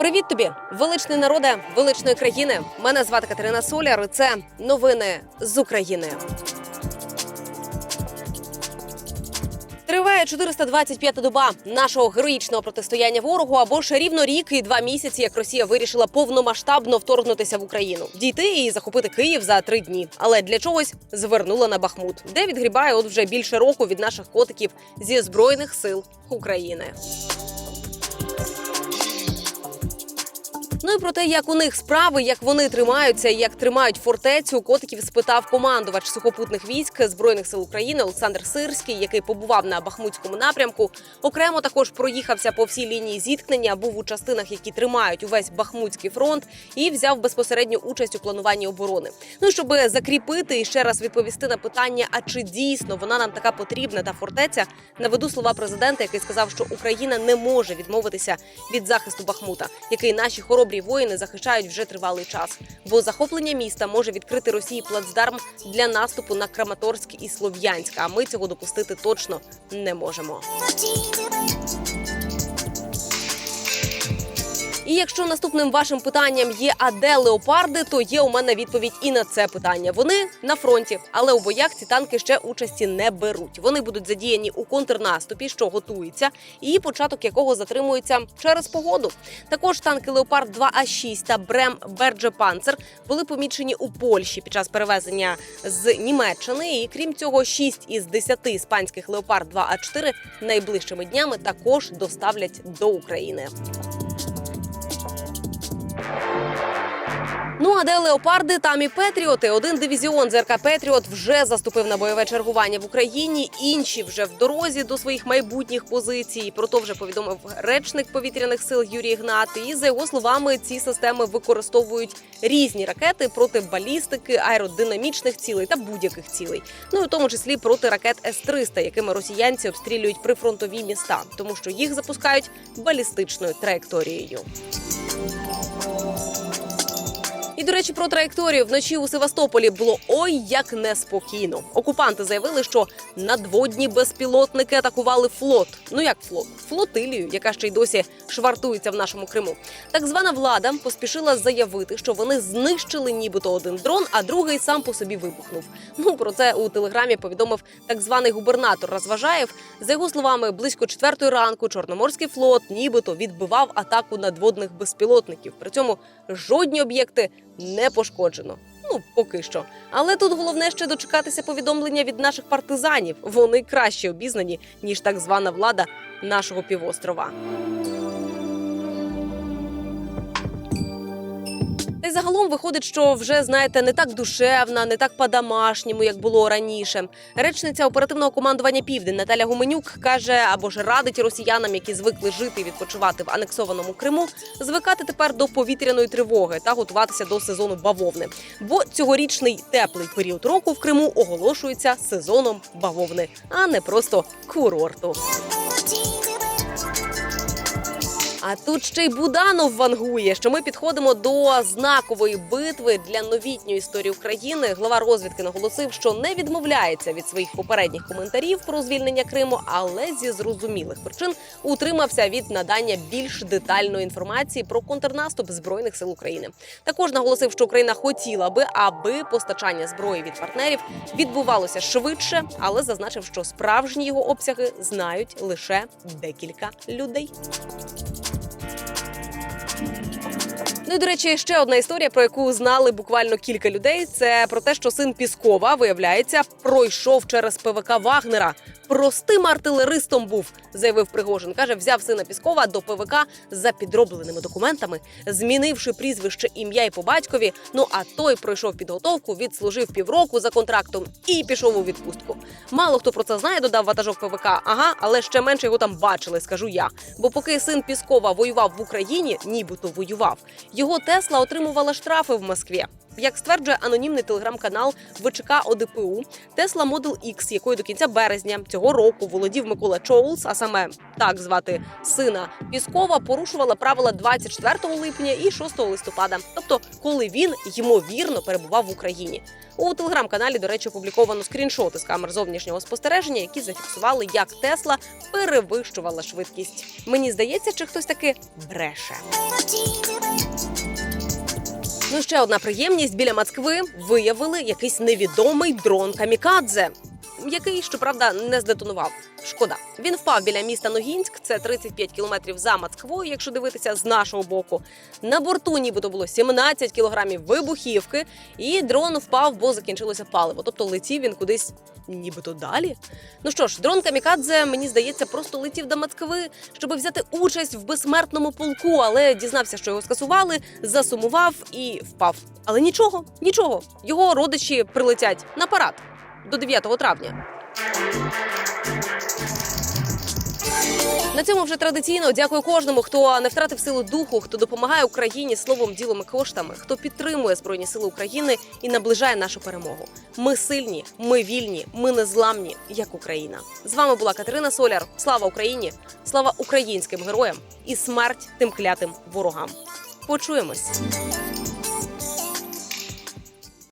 Привіт тобі, величний народе величної країни. Мене звати Катерина Соляр. і Це новини з України. Триває 425-та доба нашого героїчного протистояння ворогу або ж рівно рік і два місяці, як Росія вирішила повномасштабно вторгнутися в Україну, дійти і захопити Київ за три дні. Але для чогось звернула на Бахмут, де відгрібає от вже більше року від наших котиків зі збройних сил України. Ну і про те, як у них справи, як вони тримаються, як тримають фортецю, котиків спитав командувач сухопутних військ збройних сил України Олександр Сирський, який побував на Бахмутському напрямку. Окремо також проїхався по всій лінії зіткнення, був у частинах, які тримають увесь Бахмутський фронт, і взяв безпосередню участь у плануванні оборони. Ну і щоб закріпити і ще раз відповісти на питання, а чи дійсно вона нам така потрібна та фортеця, наведу слова президента, який сказав, що Україна не може відмовитися від захисту Бахмута, який наші хоробрі воїни захищають вже тривалий час. Бо захоплення міста може відкрити Росії плацдарм для наступу на Краматорськ і Слов'янськ. А ми цього допустити точно не можемо. І якщо наступним вашим питанням є а де леопарди, то є у мене відповідь і на це питання. Вони на фронті, але у боях ці танки ще участі не беруть. Вони будуть задіяні у контрнаступі, що готується, і початок якого затримується через погоду. Також танки Леопард 2 а 6 та Брем Бердже Панцер були помічені у Польщі під час перевезення з Німеччини. І крім цього, 6 із 10 іспанських Леопард 2 а 4 найближчими днями також доставлять до України. Ну а де леопарди, там і Петріоти. Один дивізіон ЗРК Петріот вже заступив на бойове чергування в Україні. Інші вже в дорозі до своїх майбутніх позицій. Про то вже повідомив речник повітряних сил Юрій Гнат. І за його словами, ці системи використовують різні ракети проти балістики, аеродинамічних цілей та будь-яких цілей. Ну і в тому числі проти ракет С-300, якими росіянці обстрілюють прифронтові міста, тому що їх запускають балістичною траєкторією. І до речі, про траєкторію вночі у Севастополі було ой як неспокійно. Окупанти заявили, що надводні безпілотники атакували флот. Ну як флот? Флотилію, яка ще й досі швартується в нашому Криму. Так звана влада поспішила заявити, що вони знищили нібито один дрон, а другий сам по собі вибухнув. Ну про це у телеграмі повідомив так званий губернатор Розважаєв. За його словами, близько четвертої ранку Чорноморський флот нібито відбивав атаку надводних безпілотників. При цьому жодні об'єкти не пошкоджено. Ну, поки що. Але тут головне ще дочекатися повідомлення від наших партизанів. Вони краще обізнані, ніж так звана влада нашого півострова. Загалом виходить, що вже знаєте не так душевна, не так по-домашньому, як було раніше. Речниця оперативного командування Південь Наталя Гуменюк каже або ж радить росіянам, які звикли жити і відпочивати в анексованому Криму, звикати тепер до повітряної тривоги та готуватися до сезону бавовни. Бо цьогорічний теплий період року в Криму оголошується сезоном бавовни, а не просто курорту. А тут ще й Буданов вангує, що ми підходимо до знакової битви для новітньої історії України. Глава розвідки наголосив, що не відмовляється від своїх попередніх коментарів про звільнення Криму, але зі зрозумілих причин утримався від надання більш детальної інформації про контрнаступ збройних сил України. Також наголосив, що Україна хотіла би, аби постачання зброї від партнерів відбувалося швидше, але зазначив, що справжні його обсяги знають лише декілька людей. Ну і до речі, ще одна історія, про яку знали буквально кілька людей. Це про те, що син Піскова виявляється пройшов через ПВК Вагнера. Простим артилеристом був, заявив Пригожин. каже, взяв сина Піскова до ПВК за підробленими документами, змінивши прізвище, ім'я і по батькові. Ну а той пройшов підготовку, відслужив півроку за контрактом і пішов у відпустку. Мало хто про це знає, додав ватажок ПВК. Ага, але ще менше його там бачили, скажу я. Бо поки син Піскова воював в Україні, нібито воював. Його Тесла отримувала штрафи в Москві. Як стверджує анонімний телеграм-канал ВЧК ОДПУ, Тесла Model X, якою до кінця березня цього року володів Микола Чоулс, а саме так звати сина Піскова, порушувала правила 24 липня і 6 листопада, тобто коли він ймовірно перебував в Україні. У телеграм-каналі, до речі, опубліковано скріншоти з камер зовнішнього спостереження, які зафіксували, як Тесла перевищувала швидкість. Мені здається, чи хтось таки бреше. Ну, ще одна приємність. Біля Москви виявили якийсь невідомий дрон камікадзе, який, щоправда, не здетонував. Шкода. Він впав біля міста Ногінськ, це 35 кілометрів за Москвою, якщо дивитися з нашого боку. На борту нібито було 17 кілограмів вибухівки, і дрон впав, бо закінчилося паливо. Тобто летів він кудись нібито далі. Ну що ж, дрон Камікадзе, мені здається, просто летів до Москви, щоб взяти участь в безсмертному полку, але дізнався, що його скасували, засумував і впав. Але нічого, нічого. Його родичі прилетять на парад до 9 травня. На цьому вже традиційно дякую кожному, хто не втратив силу духу, хто допомагає Україні словом, ділом і коштами, хто підтримує збройні сили України і наближає нашу перемогу. Ми сильні, ми вільні, ми незламні, як Україна. З вами була Катерина Соляр. Слава Україні! Слава українським героям і смерть тим клятим ворогам. Почуємось.